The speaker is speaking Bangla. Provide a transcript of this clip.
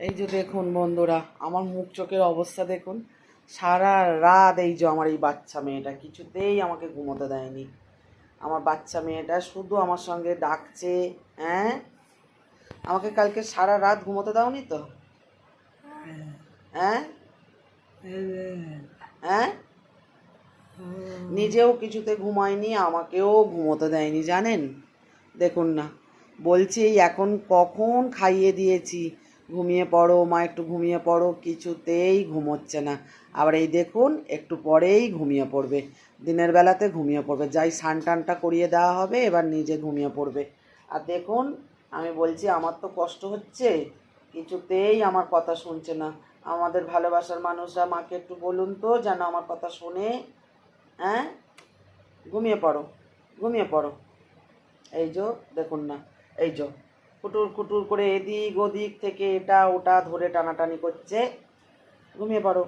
এই যে দেখুন বন্ধুরা, আমার মুখ চোখের অবস্থা দেখুন। সারা রাত এই যে আমার এই বাচ্চা মেয়েটা কিছুতেই আমাকে ঘুমোতে দেয়নি। আমার বাচ্চা মেয়েটা শুধু আমার সঙ্গে ডাকছে হ্যাঁ? আমাকে কালকে সারা রাত ঘুমোতে দাওনি তো? হ্যাঁ? হ্যাঁ? নিজেও কিছুতে ঘুমায়নি, আমাকেও ঘুমোতে দেয়নি, জানেন? দেখুন না, বলছি এখন কখন খাইয়ে দিয়েছি? ঘুমিয়ে পড়ো, মা একটু ঘুমিয়ে পড়ো, কিছুতেই ঘুমোচ্ছে না। আবার এই দেখুন, একটু পরেই ঘুমিয়ে পড়বে। দিনের বেলাতে ঘুমিয়ে পড়বে। যাই সান টানটা করিয়ে দেওয়া হবে, এবার নিজে ঘুমিয়ে পড়বে। আর দেখুন, আমি বলছি, আমার তো কষ্ট হচ্ছে, কিছুতেই আমার কথা শুনছে না। আমাদের ভালোবাসার মানুষরা, মাকে একটু বলুন তো, যেন আমার কথা শুনে হ্যাঁ? ঘুমিয়ে পড়ো ঘুমিয়ে পড়ো। এই যো, দেখুন না, এই যো। কুটুর কুটুর করে এদিক ওদিক থেকে এটা ওটা ধরে টানাটানি করছে। ঘুমিয়ে পড়ো।